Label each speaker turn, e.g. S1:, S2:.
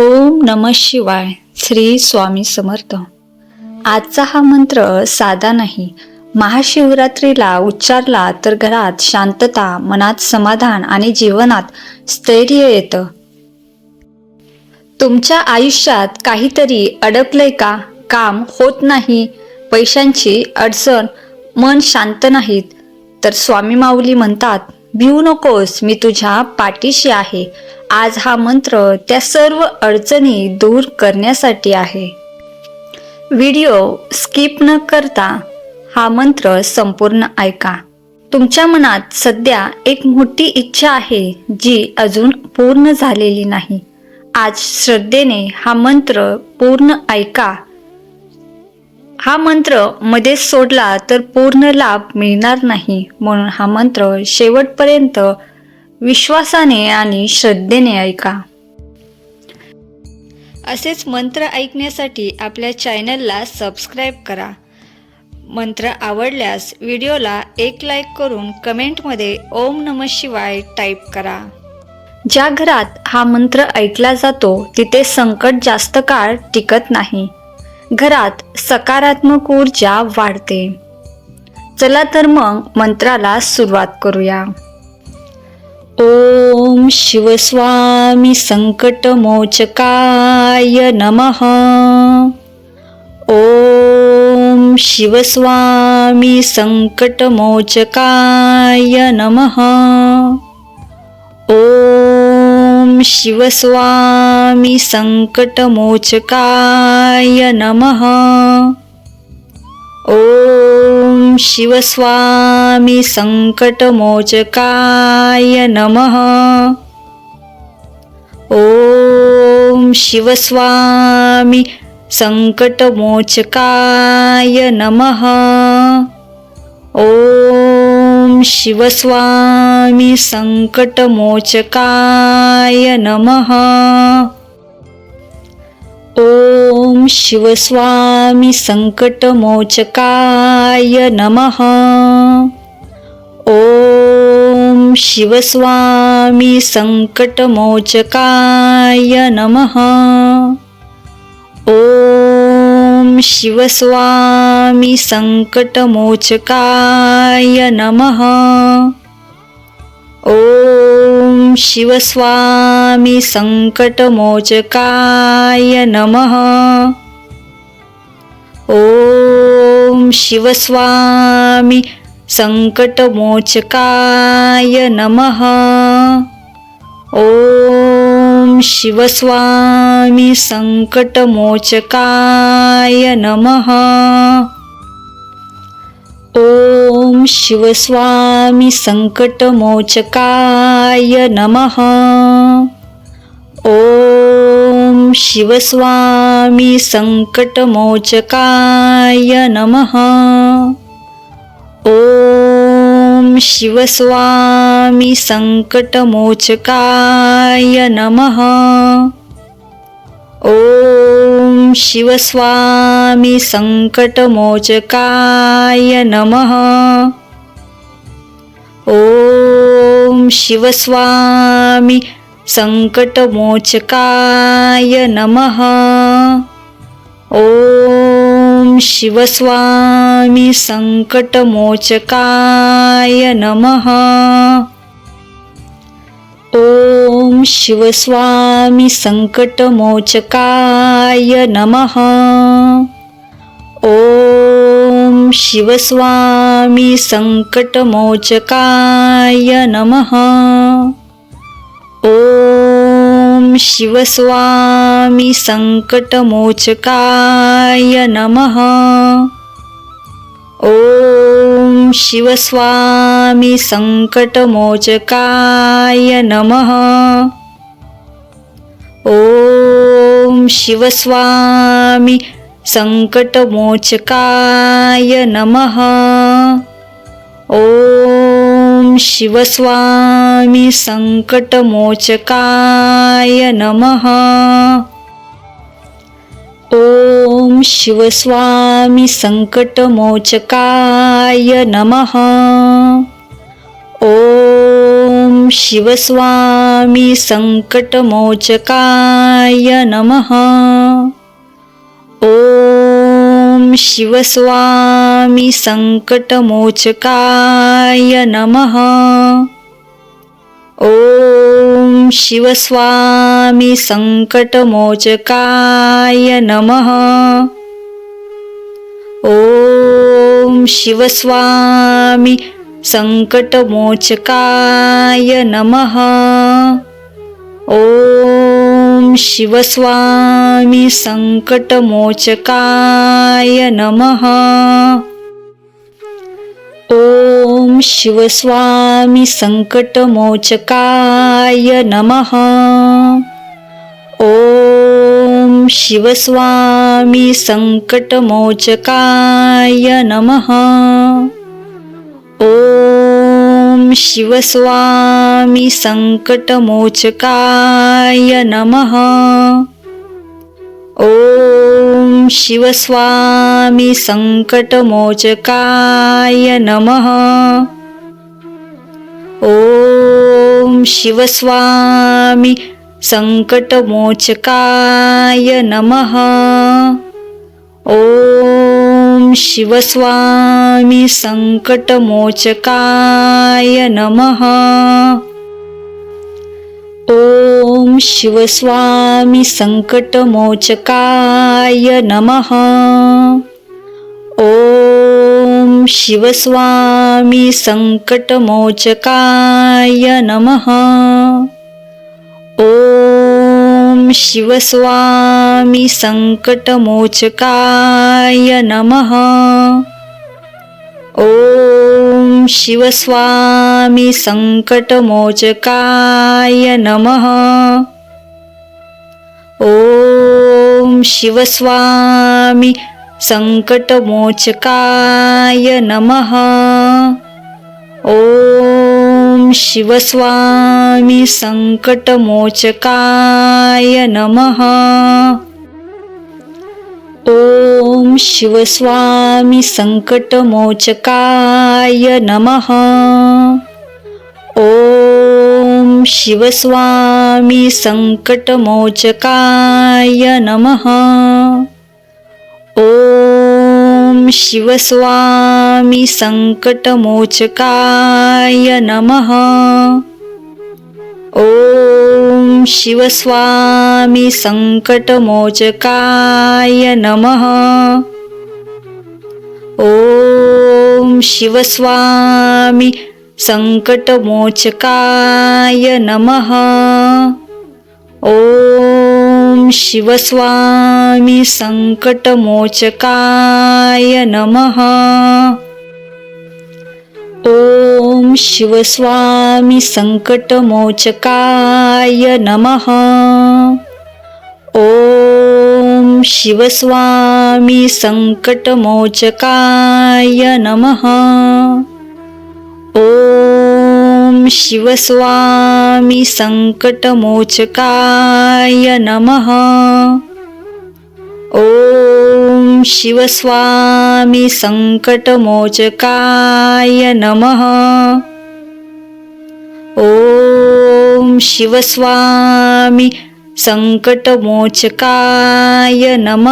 S1: ओम नम शिवाय श्री स्वामी समर्थ. आजचा हा मंत्र साधा नाही. महाशिवरात्रीला उच्चारला तर घरात शांतता मनात समाधान आणि जीवनात स्थैर्य येतं. तुमच्या आयुष्यात काहीतरी अडकलंय का? काम होत नाही पैशांची अडचण मन शांत नाहीत. तर स्वामी माऊली म्हणतात भिऊ नकोस मी तुझ्या पाठीशी आहे. आज हा मंत्र त्या सर्व अडचणी दूर करण्यासाठी आहे. व्हिडिओ स्किप न करता हा मंत्र संपूर्ण ऐका. तुमच्या मनात सध्या एक मोठी इच्छा आहे जी अजून पूर्ण झालेली नाही. आज श्रद्धेने हा मंत्र पूर्ण ऐका. हा मंत्र मध्येच सोडला तर पूर्ण लाभ मिळणार नाही म्हणून हा मंत्र शेवटपर्यंत विश्वासाने आणि श्रद्धेने ऐका. असेच मंत्र ऐकण्यासाठी आपल्या चॅनलला सबस्क्राईब करा. मंत्र आवडल्यास व्हिडिओला एक लाईक करून कमेंटमध्ये ओम नम शिवाय टाईप करा. ज्या घरात हा मंत्र ऐकला जातो तिथे संकट जास्त काळ टिकत नाही. घरात सकारात्मक ऊर्जा वाढते. चला तर मग मंत्राला सुरुवात करूया. ॐ शिवस्वामी सङ्कटमोचकाय नमः। ॐ शिवस्वामी सङ्कटमोचकाय नमः। ॐ शिवस्वामी सङ्कटमोचकाय नमः। ॐ शिवस्वामी संकटमोचकाय नमः। ओम शिवस्वामी संकटमोचकाय नमः। ओम शिवस्वामी संकटमोचकाय नमः। ॐ शिवस्वामी सङ्कटमोचकाय नमः। ॐ शिवस्वामी सङ्कटमोचकाय नमः। ॐ शिवस्वामी सङ्कटमोचकाय नमः। ॐ शिवस्वामी संकटमोचकाय नमः. ओम शिवस्वामी संकटमोचकाय नमः. ओम शिवस्वामी संकटमोचकाय नमः. ओम शिवस्वामी संकटमोचकाय नमः। ॐ शिवस्वामी संकटमोचकाय नमः। ॐ शिवस्वामी संकटमोचकाय नमः। ॐ शिवस्वामी संकटमोचकाय नमः. ओम शिवस्वामी संकटमोचकाय नमः. ओम शिवस्वामी संकटमोचकाय नमः. ओम शिवस्वामी संकटमोचकाय नमः. ॐ शिवस्वामी संकटमोचकाय नमः. ॐ शिवस्वामी संकटमोचकाय नमः. ॐ शिवस्वामी संकटमोचकाय नमः. ओम शिवस्वामी संकटमोचकाय नमः. ओम शिवस्वामी संकटमोचकाय नमः. ओम शिवस्वामी संकटमोचकाय नमः। ओम शिवस्वामी संकटमोचकाय नमः। ॐ शिवस्वामी संकटमोचकाय नमः। ॐ शिवस्वामी संकटमोचकाय नमः। ॐ शिवस्वामी संकटमोचकाय नमः। ॐ शिवस्वामी संकटमोचकाय नमः। ॐ शिवस्वामी संकटमोचकाय नमः। ॐ शिवस्वामी संकटमोचकाय नमः। ॐ शिवस्वामी संकटमोचकाय नमः। ॐ शिवस्वामी संकटमोचकाय नमः। ॐ शिवस्वामी संकटमोचकाय नमः। ॐ शिवस्वामी संकटमोचकाय नमः। शिवस्वामी संकटमोचकाय नमः। ॐ शिवस्वामी संकटमोचकाय नमः। ॐ शिवस्वामी संकटमोचकाय नमः। शिवस्वामी संकटमोचकाय नमः। ॐ शिवस्वामी संकटमोचकाय नमः। ॐ शिवस्वामी संकटमोचकाय नमः। ॐ शिवस्वामी संकटमोचकाय नमः। ॐ शिवस्वामी संकटमोचकाय नमः। ॐ शिवस्वामी संकटमोचकाय नमः। शिवस्वामी संकटमोचकाय नमः. ॐ शिवस्वामी संकटमोचकाय नमः. ॐ शिवस्वामी संकटमोचकाय नमः. ॐ शिवस्वामी संकटमोचकाय नमः। ॐ शिवस्वामी संकटमोचकाय नमः। ॐ शिवस्वामी संकटमोचकाय नमः। ॐ शिवस्वामी संकटमोचकाय नमः। ॐ शिवस्वामी संकटमोचकाय नमः।